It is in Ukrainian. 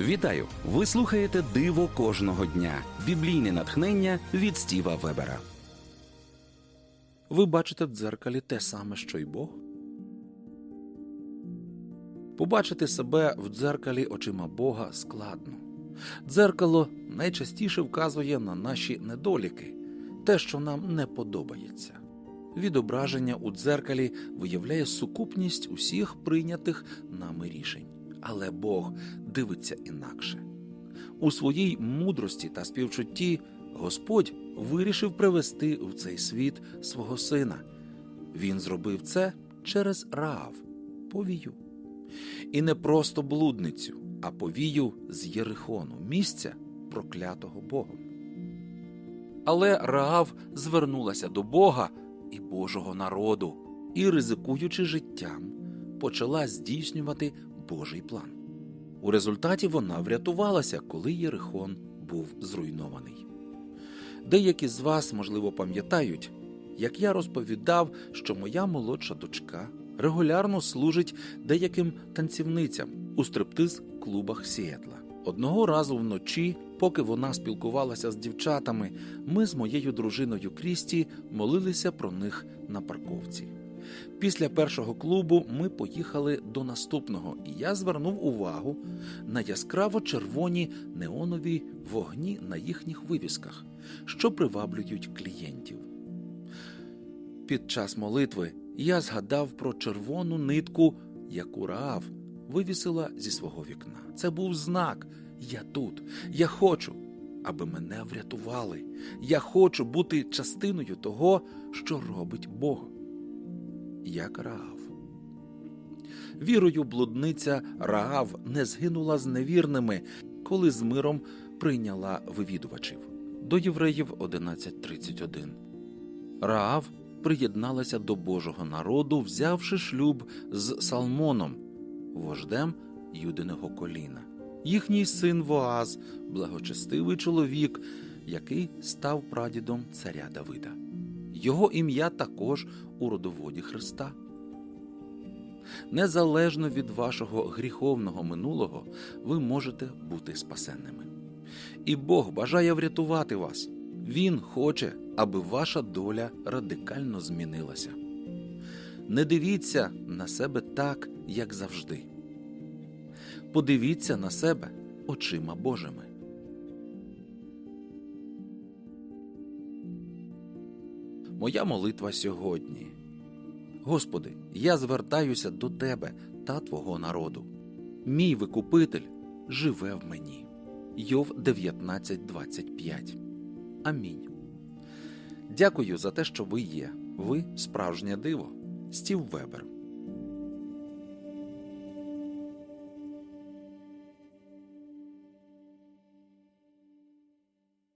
Вітаю! Ви слухаєте Диво кожного дня. Біблійне натхнення від Стіва Вебера. Ви бачите в дзеркалі те саме, що й Бог? Побачити себе в дзеркалі очима Бога складно. Дзеркало найчастіше вказує на наші недоліки, те, що нам не подобається. Відображення у дзеркалі виявляє сукупність усіх прийнятих нами рішень. Але Бог дивиться інакше. У своїй мудрості та співчутті Господь вирішив привести в цей світ свого сина. Він зробив це через Раав, повію. І не просто блудницю, а повію з Єрихону, місця, проклятого Богом. Але Раав звернулася до Бога і Божого народу і, ризикуючи життям, почала здійснювати Божий план. У результаті вона врятувалася, коли Єрихон був зруйнований. Деякі з вас, можливо, пам'ятають, як я розповідав, що моя молодша дочка регулярно служить деяким танцівницям у стриптиз-клубах Сіетла. Одного разу вночі, поки вона спілкувалася з дівчатами, ми з моєю дружиною Крісті молилися про них на парковці. Після першого клубу ми поїхали до наступного, і я звернув увагу на яскраво червоні неонові вогні на їхніх вивісках, що приваблюють клієнтів. Під час молитви я згадав про червону нитку, яку Раав вивісила зі свого вікна. Це був знак Я тут, я хочу, аби мене врятували. Я хочу бути частиною того, що робить Бог як Раав. Вірою блудниця Раав не згинула з невірними, коли з миром прийняла вивідувачів. До євреїв 11.31. Раав приєдналася до Божого народу, взявши шлюб з Салмоном, вождем юдиного коліна. Їхній син Воаз, благочестивий чоловік, який став прадідом царя Давида. Його ім'я також у родоводі Христа. Незалежно від вашого гріховного минулого, ви можете бути спасенними. І Бог бажає врятувати вас. Він хоче, аби ваша доля радикально змінилася. Не дивіться на себе так, як завжди. Подивіться на себе очима Божими. Моя молитва сьогодні. Господи, я звертаюся до Тебе та Твого народу. Мій викупитель живе в мені. Йов 19.25. Амінь. Дякую за те, що ви є. Ви справжнє диво. Стів Вебер.